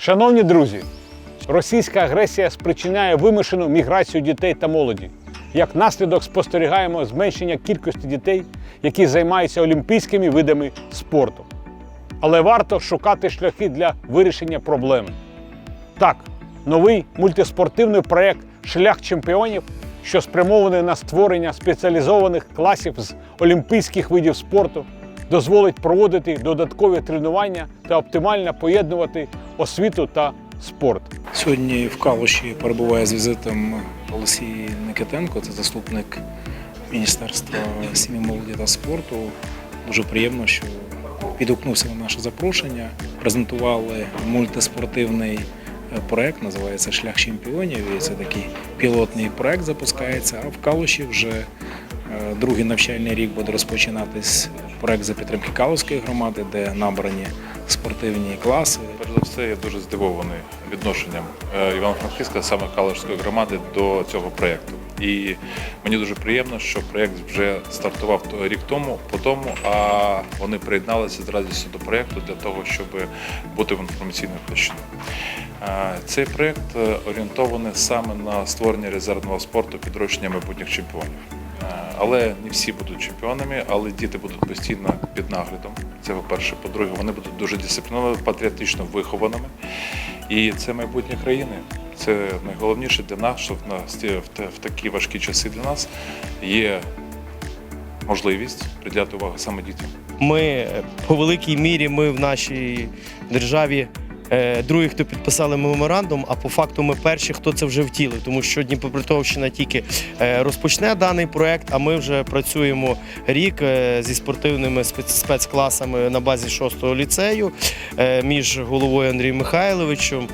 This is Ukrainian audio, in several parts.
Шановні друзі, російська агресія спричиняє вимушену міграцію дітей та молоді. Як наслідок спостерігаємо зменшення кількості дітей, які займаються олімпійськими видами спорту. Але варто шукати шляхи для вирішення проблеми. Так, новий мультиспортивний проєкт Шлях чемпіонів, що спрямований на створення спеціалізованих класів з олімпійських видів спорту, дозволить проводити додаткові тренування та оптимально поєднувати освіту та спорт. Сьогодні в Калуші перебуває з візитом Олексій Никитенко, це заступник Міністерства сім'ї молоді та спорту. Дуже приємно, що відгукнувся на наше запрошення. Презентували мультиспортивний е, проект, називається Шлях чемпіонів. І це такий пілотний проект запускається. А в Калуші вже другий навчальний рік буде розпочинатись проект за підтримки Калуської громади, де набрані спортивні класи. Перш за все, я дуже здивований відношенням е, Івано-Франківська, саме Калишської громади, до цього проєкту. І мені дуже приємно, що проєкт вже стартував рік тому, по тому, а вони приєдналися з радістю до проєкту для того, щоб бути в інформаційній площині. Е, Цей проєкт е, орієнтований саме на створення резервного спорту підрощення майбутніх чемпіонів. Е, Але не всі будуть чемпіонами, але діти будуть постійно під наглядом. Це по-перше. По-друге, вони будуть дуже дисциплінованими, патріотично вихованими. І це майбутнє країни. Це найголовніше для нас, що в нас в такі важкі часи для нас є можливість приділяти увагу саме дітям. Ми е, по великій мірі ми в нашій державі. Е, Другі, хто підписали меморандум, а по факту ми перші, хто це вже втілив, тому що Дніпропетровщина тільки е, розпочне даний проект, а ми вже працюємо рік е, зі спортивними спец- спецкласами на базі 6-го ліцею між головою Андрієм Михайловичем,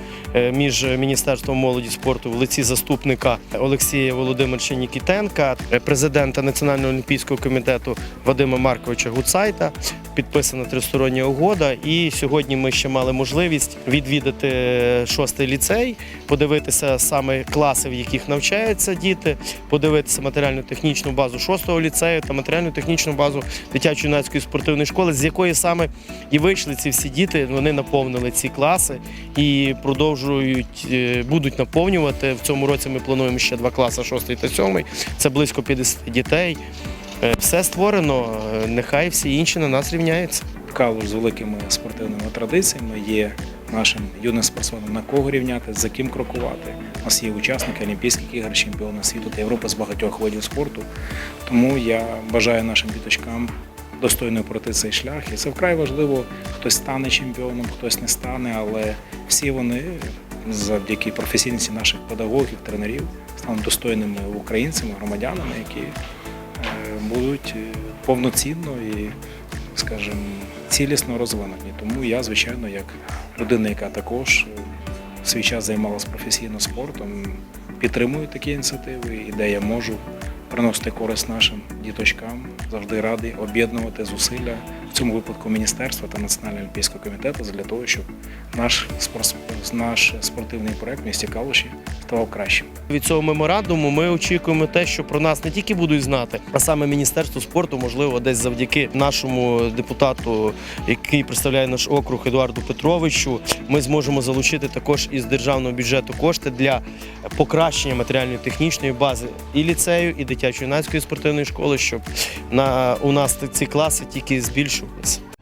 між Міністерством молоді спорту в лиці заступника Олексія Володимировича Нікітенка, президента Національного олімпійського комітету Вадима Марковича Гуцайта. Підписана тристороння угода. І сьогодні ми ще мали можливість відвідати шостий ліцей, подивитися саме класи, в яких навчаються діти, подивитися матеріально-технічну базу шостого ліцею та матеріально-технічну базу дитячо-юнацької спортивної школи, з якої саме і вийшли ці всі діти. Вони наповнили ці класи і продовжують е, будуть наповнювати. В цьому році ми плануємо ще два класи, шостий та сьомий. Це близько 50 дітей. Е, Все створено. е, Нехай всі інші на нас рівняються. Калуш з великими спортивними традиціями є нашим юним спортсменам на кого рівняти, за ким крокувати. У нас є учасники Олімпійських ігор, чемпіони світу та Європи з багатьох видів спорту. Тому я бажаю нашим діточкам достойно пройти цей шлях. І це вкрай важливо, хтось стане чемпіоном, хтось не стане, але всі вони завдяки професійності наших педагогів, тренерів стануть достойними українцями, громадянами, які будуть е, повноцінно і скажімо, цілісно розвинені. Тому я, звичайно, як людина, яка також е, свій час займалася професійно спортом, підтримую такі ініціативи, і де я можу приносити користь нашим діточкам, завжди радий об'єднувати зусилля в цьому випадку міністерства та Національного олімпійського комітету для того, щоб наш наш спортивний проект в місті Калуші ставав кращим. Від цього меморандуму ми очікуємо те, що про нас не тільки будуть знати, а саме Міністерство спорту, можливо, десь завдяки нашому депутату, який представляє наш округ Едуарду Петровичу, ми зможемо залучити також із державного бюджету кошти для покращення матеріально-технічної бази і ліцею, і дитячо-юнацької спортивної школи, щоб на у нас ці класи тільки збільшувалися.